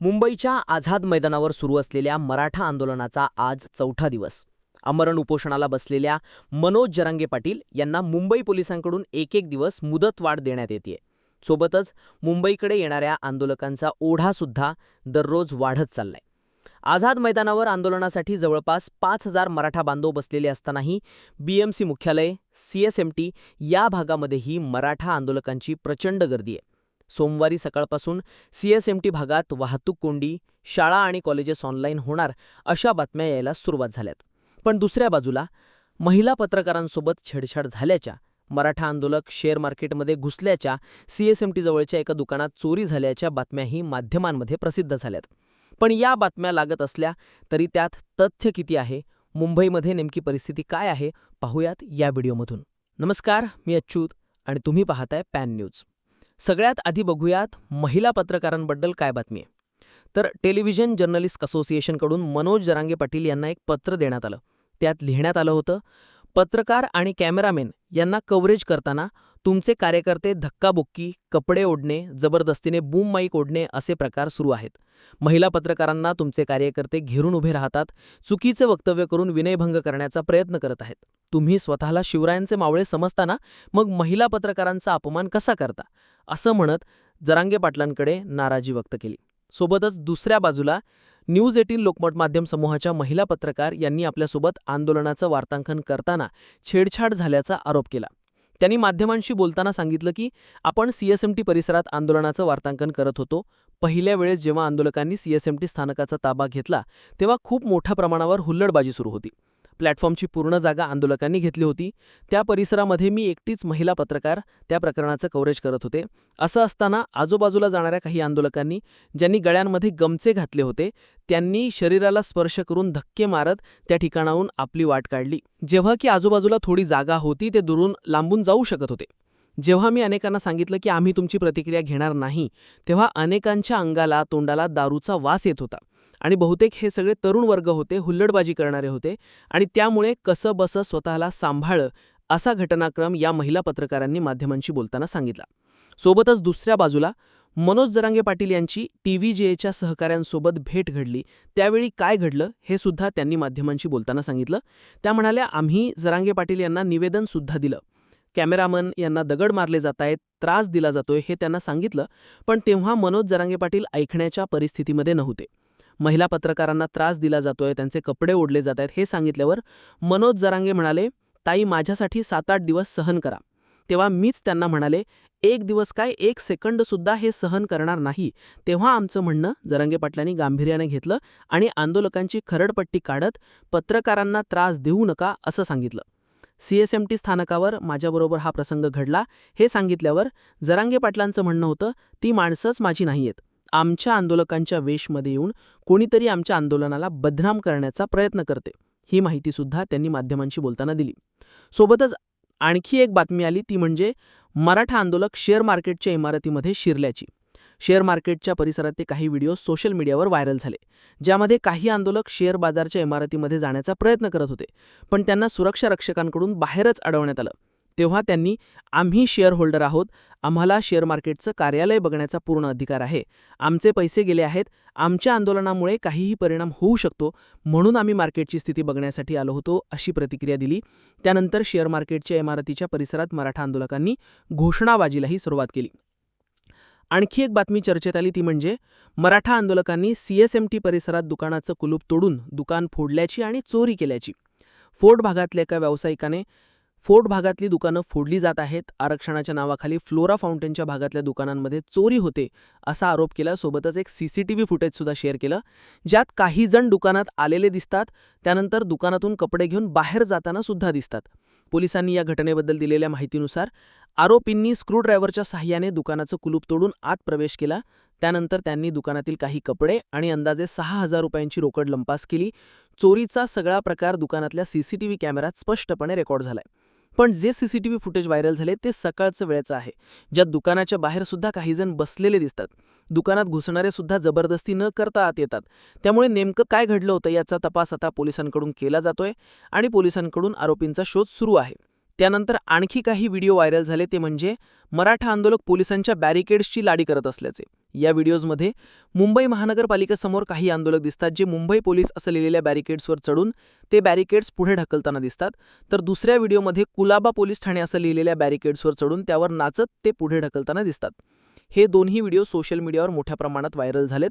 मुंबईच्या आझाद मैदानावर सुरू असलेल्या मराठा आंदोलनाचा आज चौथा दिवस. अमरण उपोषणाला बसलेल्या मनोज जरांगे पाटील यांना मुंबई पोलिसांकडून एक एक दिवस मुदतवाढ देण्यात येते सोबतच मुंबईकडे येणाऱ्या आंदोलकांचा ओढासुद्धा दररोज वाढत चाललाय. आझाद मैदानावर आंदोलनासाठी जवळपास पाच हजार मराठा बांधव बसलेले असतानाही बीएमसी मुख्यालय सीएसएमटी या भागामध्येही मराठा आंदोलकांची प्रचंड गर्दी आहे. सोमवारी सकाळपासून सीएसएमटी भागात वाहतूक कोंडी शाळा आणि कॉलेजेस ऑनलाईन होणार अशा बातम्या यायला सुरुवात झाल्यात. पण दुसऱ्या बाजूला महिला पत्रकारांसोबत छेडछाड झाल्याच्या मराठा आंदोलक शेअर मार्केटमध्ये घुसल्याच्या सीएसएमटी जवळच्या एका दुकानात चोरी झाल्याच्या बातम्याही माध्यमांमध्ये प्रसिद्ध झाल्यात. पण या बातम्या लागत असल्या तरी त्यात तथ्य किती आहे? मुंबईमध्ये नेमकी परिस्थिती काय आहे? पाहूयात या व्हिडिओमधून. नमस्कार मी अच्युत आणि तुम्ही पाहताय पॅन न्यूज. सगळ्यात आधी बघूयात महिला पत्रकारांबद्दल काय बातमी आहे. तर टेलिव्हिजन जर्नलिस्ट असोसिएशनकडून मनोज जरांगे पाटील यांना एक पत्र देण्यात आलं. त्यात लिहिण्यात आलं होतं पत्रकार आणि कॅमेरामॅन यांना कव्हरेज करताना तुमचे कार्यकर्ते धक्काबुक्की कपडे ओढणे जबरदस्तीने बूम माईक ओढणे असे प्रकार सुरू आहेत. महिला पत्रकारांना तुमचे कार्यकर्ते घेरून उभे राहतात चुकीचे वक्तव्य करून विनयभंग करण्याचा प्रयत्न करत आहेत. तुम्ही स्वतःला शिवरायांचे मावळे समजताना मग महिला पत्रकारांचा अपमान कसा करता? असं म्हणत जरांगे पाटलांकडे नाराजी व्यक्त केली. सोबतच दुसऱ्या बाजूला न्यूज एटीन लोकमत माध्यम समूहाच्या महिला पत्रकार यांनी आपल्यासोबत आंदोलनाचं वार्तांकन करताना छेडछाड झाल्याचा आरोप केला. त्यांनी माध्यमांशी बोलताना सांगितलं की आपण सीएसएमटी परिसरात आंदोलनाचं वार्तांकन करत होतो. पहिल्या वेळेस जेव्हा आंदोलकांनी सीएसएमटी स्थानकाचा ताबा घेतला तेव्हा खूप मोठ्या प्रमाणावर हुल्लडबाजी सुरू होती. प्लॅटफॉर्मची पूर्ण जागा आंदोलकांनी घेतली होती. त्या परिसरामध्ये मी एकटीच महिला पत्रकार त्या प्रकरणाचं कव्हरेज करत होते. असं असताना आजूबाजूला जाणाऱ्या काही आंदोलकांनी ज्यांनी गळ्यांमध्ये गमचे घातले होते त्यांनी शरीराला स्पर्श करून धक्के मारत त्या ठिकाणाहून आपली वाट काढली. जेव्हा की आजूबाजूला थोडी जागा होती ते दुरून लांबून जाऊ शकत होते. जेव्हा मी अनेकांना सांगितलं की आम्ही तुमची प्रतिक्रिया घेणार नाही तेव्हा अनेकांच्या अंगाला तोंडाला दारूचा वास येत होता. आणि बहुतेक हे सगळे तरुण वर्ग होते हुल्लडबाजी करणारे होते आणि त्यामुळे कसं बसं स्वतःला सांभाळ असा घटनाक्रम या महिला पत्रकारांनी माध्यमांशी बोलताना सांगितला. सोबतच दुसऱ्या बाजूला मनोज जरांगे पाटील यांची टीव्हीजेच्या सहकाऱ्यांसोबत भेट घडली. त्यावेळी काय घडलं हे सुद्धा त्यांनी माध्यमांशी बोलताना सांगितलं. त्या म्हणाल्या आम्ही जरांगे पाटील यांना निवेदन सुद्धा दिलं. कॅमेरामन यांना दगड मारले जात आहेत त्रास दिला जातोय हे त्यांना सांगितलं पण तेव्हा मनोज जरांगे पाटील ऐकण्याच्या परिस्थितीमध्ये नव्हते. महिला पत्रकारांना त्रास दिला जातोय त्यांचे कपडे ओढले जात आहेत हे सांगितल्यावर मनोज जरांगे म्हणाले ताई माझ्यासाठी सात आठ दिवस सहन करा. तेव्हा मीच त्यांना म्हणाले एक दिवस काय एक सेकंड सुद्धा हे सहन करणार नाही. तेव्हा आमचं म्हणणं जरांगे पाटलांनी गांभीर्याने घेतलं आणि आंदोलकांची खरडपट्टी काढत पत्रकारांना त्रास देऊ नका असं सांगितलं. सीएसएमटी स्थानकावर माझ्याबरोबर हा प्रसंग घडला हे सांगितल्यावर जरांगे पाटलांचं म्हणणं होतं ती माणसंच माझी नाहीयेत. आमच्या आंदोलकांच्या वेशमध्ये येऊन कोणीतरी आमच्या आंदोलनाला बदनाम करण्याचा प्रयत्न करते ही माहितीसुद्धा त्यांनी माध्यमांशी बोलताना दिली. सोबतच आणखी एक बातमी आली ती म्हणजे मराठा आंदोलक शेअर मार्केटच्या इमारतीमध्ये शिरल्याची. शेअर मार्केटच्या परिसरातले काही व्हिडिओ सोशल मीडियावर व्हायरल झाले ज्यामध्ये काही आंदोलक शेअर बाजारच्या इमारतीमध्ये जाण्याचा प्रयत्न करत होते पण त्यांना सुरक्षा रक्षकांकडून बाहेरच अडवण्यात आलं. तेव्हा त्यांनी आम्ही शेअर होल्डर आहोत. आम्हाला शेअर मार्केटचं कार्यालय बघण्याचा पूर्ण अधिकार आहे. आमचे पैसे गेले आहेत. आमच्या आंदोलनामुळे काहीही परिणाम होऊ शकतो. म्हणून आम्ही मार्केटची स्थिती बघण्यासाठी आलो होतो अशी प्रतिक्रिया दिली. त्यानंतर शेअर मार्केटच्या इमारतीच्या परिसरात मराठा आंदोलकांनी घोषणाबाजीलाही सुरुवात केली. आणखी एक बातमी चर्चेत आली ती म्हणजे मराठा आंदोलकांनी सीएसएमटी परिसरात दुकानाचं कुलूप तोडून दुकान फोडल्याची आणि चोरी केल्याची. फोर्ट भागातल्या एका व्यावसायिकाने फोर्ट भागातली दुकानं फोडली जात आहेत. आरक्षणाच्या नावाखाली फ्लोरा फाउंटेनच्या भागातल्या दुकानांमध्ये चोरी होते असा आरोप केला सोबतच एक सीसीटीव्ही फुटेजसुद्धा शेअर केलं. ज्यात काही जण दुकानात आलेले दिसतात त्यानंतर दुकानातून कपडे घेऊन बाहेर जाताना सुद्धा दिसतात. पोलिसांनी या घटनेबद्दल दिलेल्या माहितीनुसार आरोपींनी स्क्रूड्रायव्हरच्या सहाय्याने दुकानाचं कुलूप तोडून आत प्रवेश केला. त्यानंतर त्यांनी दुकानातील काही कपडे आणि अंदाजे सहा हजार रुपयांची रोकड लंपास केली. चोरीचा सगळा प्रकार दुकानातल्या सीसीटीव्ही कॅमेऱ्यात स्पष्टपणे रेकॉर्ड झालाय. पण जे सीसीटीव्ही फुटेज व्हायरल झाले ते सकाळचं वेळेचं आहे. ज्यात दुकानाच्या बाहेर सुद्धा बसलेले दिसतात. दुकानात घुसणारे सुद्धा जबरदस्ती न करता आत येतात. त्यामुळे नेमकं काय घडलं होतं याचा तपास आता पोलिसांकडून केला जातोय आणि पोलिसांकडून आरोपींचा शोध सुरू आहे. त्यानंतर आणखी काही व्हिडिओ व्हायरल झाले ते म्हणजे मराठा आंदोलक पोलिसांच्या बॅरिकेड्सची लाडी करत असल्याचे. या व्हिडिओजमध्ये मुंबई महानगरपालिकेसमोर काही आंदोलक दिसतात जे मुंबई पोलीस असं लिहिलेल्या बॅरिकेड्सवर चढून ते बॅरिकेड्स पुढे ढकलताना दिसतात. तर दुसऱ्या व्हिडिओमध्ये कुलाबा पोलीस ठाणे असं लिहिलेल्या बॅरिकेड्सवर चढून त्यावर नाचत ते पुढे ढकलताना दिसतात. हे दोन्ही व्हिडिओ सोशल मीडियावर मोठ्या प्रमाणात व्हायरल झालेत.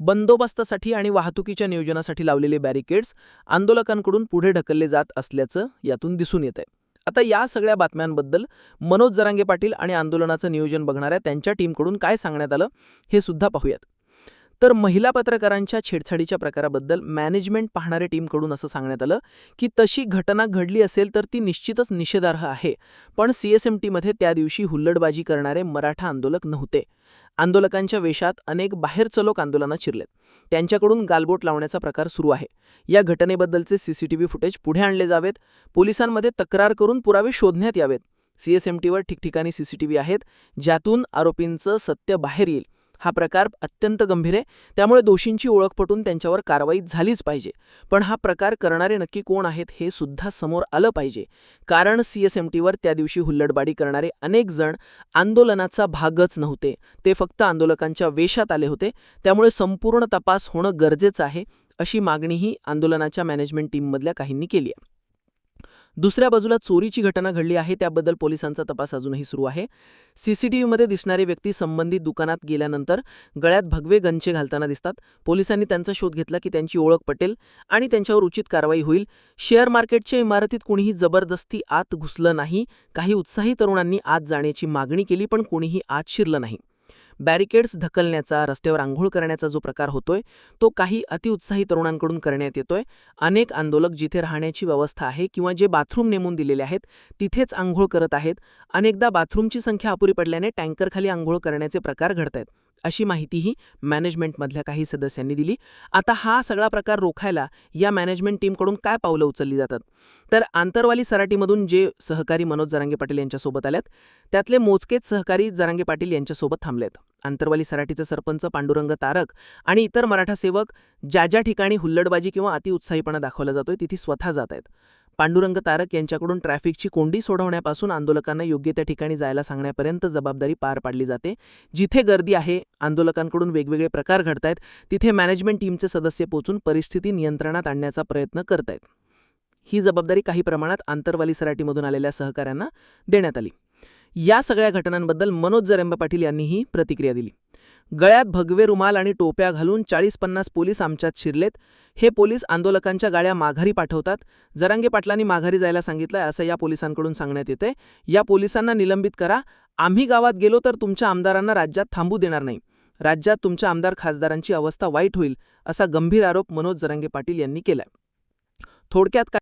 बंदोबस्तासाठी आणि वाहतुकीच्या नियोजनासाठी लावलेले बॅरिकेड्स आंदोलकांकडून पुढे ढकलले जात असल्याचं यातून दिसून येत आहे आता या सगळ्या बातम्यांबद्दल मनोज जरांगे पाटील आणि आंदोलनाचं नियोजन बघणाऱ्या त्यांच्या टीमकडून काय सांगण्यात आलं हे सुद्धा पाहूयात. तर महिला पत्रकारांच्या छेडछाडीच्या प्रकाराबद्दल मॅनेजमेंट पाहणाऱ्या टीमकडून असं सांगण्यात आलं की तशी घटना घडली असेल तर ती निश्चितच निषेधार्ह आहे. पण सीएसएमटीमध्ये त्या दिवशी हुल्लडबाजी करणारे मराठा आंदोलक नव्हते. आंदोलकांच्या वेशात अनेक बाहेरचं लोक आंदोलनात शिरलेत त्यांच्याकडून गालबोट लावण्याचा प्रकार सुरू आहे. या घटनेबद्दलचे सीसीटीव्ही फुटेज पुढे आणले जावेत. पोलिसांमध्ये तक्रार करून पुरावे शोधण्यात यावेत. सीएसएमटीवर ठिकठिकाणी सीसीटीव्ही आहेत ज्यातून आरोपींचं सत्य बाहेर येईल. हा प्रकार अत्यंत गंभीर आहे. त्यामुळे दोषींची ओळख पटून त्यांच्यावर कारवाई झालीच पाहिजे. पण हा प्रकार करणारे नक्की कोण आहेत हे सुद्धा समोर आलं पाहिजे. कारण सीएसएमटीवर त्या दिवशी हुल्लडबाडी करणारे अनेक जण आंदोलनाचा भागच नव्हते. ते फक्त आंदोलकांच्या वेशात आले होते. त्यामुळे संपूर्ण तपास होणं गरजेचं आहे अशी मागणीही आंदोलनाच्या मॅनेजमेंट टीममधल्या काहींनी केली आहे. दुसऱ्या बाजूला चोरीची घटना घडली आहे त्याबद्दल पोलिसांचा तपास अजूनही सुरू आहे. सीसीटीव्हीमध्ये दिसणारी व्यक्ती संबंधित दुकानात गेल्यानंतर गळ्यात भगवे गंचे घालताना दिसतात. पोलिसांनी त्यांचा शोध घेतला की त्यांची ओळख पटेल आणि त्यांच्यावर उचित कारवाई होईल. शेअर मार्केटच्या इमारतीत कुणीही जबरदस्ती आत घुसलं नाही. काही उत्साही तरुणांनी आत जाण्याची मागणी केली पण कुणीही आत शिरलं नाही. बॅरिकेड्स ढकलण्याचा रस्त्यावर आंघोळ करण्याचा जो प्रकार होतोय तो काही अतिउत्साही तरुणांकडून करण्यात येतोय. अनेक आंदोलक जिथे राहण्याची व्यवस्था आहे किंवा जे बाथरूम नेमून दिलेले आहेत तिथेच आंघोळ करत आहेत. अनेकदा बाथरूमची संख्या अपुरी पडल्याने टँकरखाली आंघोळ करण्याचे प्रकार घडतायत. अशी माहितीही मॅनेजमेंटमधल्या काही सदस्यांनी दिली. आता हा सगळा प्रकार रोखायला या मॅनेजमेंट टीमकडून काय पावलं उचलली जातात? तर आंतरवाली सराटीमधून जे सहकारी मनोज जरांगे पाटील यांच्यासोबत आल्यात त्यातले मोजकेच सहकारी जरांगे पाटील यांच्यासोबत थांबलेत. आंतरवाली सराटीचे सरपंच पांडुरंग तारक आणि इतर मराठा सेवक ज्या ज्या ठिकाणी हुल्लडबाजी किंवा अतिउत्साहीपणा दाखवला जातोय तिथे स्वतः जात आहेत. पांडुरंग तारक यांच्याकडून ट्रॅफिकची कोंडी सोडवण्यापासून आंदोलकांना योग्य त्या ठिकाणी जायला सांगण्यापर्यंत जबाबदारी पार पाडली जाते. जिथे गर्दी आहे आंदोलकांकडून वेगवेगळे प्रकार घडतायत तिथे मॅनेजमेंट टीमचे सदस्य पोचून परिस्थिती नियंत्रणात आणण्याचा प्रयत्न करतायत. ही जबाबदारी काही प्रमाणात आंतरवाली सराटीमधून आलेल्या सहकाऱ्यांना देण्यात आली. या सगळ्या घटनांबद्दल मनोज जरंबे पाटील यांनीही प्रतिक्रिया दिली. गळ्यात भगवे रुमाल आणि टोप्या घालून चाळीस पन्नास पोलीस आमच्यात शिरलेत. हे पोलीस आंदोलकांच्या गाड्या माघारी पाठवतात. जरांगे पाटलांनी माघारी जायला सांगितलंय असं या पोलिसांकडून सांगण्यात येते या पोलिसांना निलंबित करा. आम्ही गावात गेलो तर तुमच्या आमदारांना राज्यात थांबू देणार नाही. राज्यात तुमच्या आमदार खासदारांची अवस्था वाईट होईल असा गंभीर आरोप मनोज जरांगे पाटील यांनी केलाय. थोडक्यात काय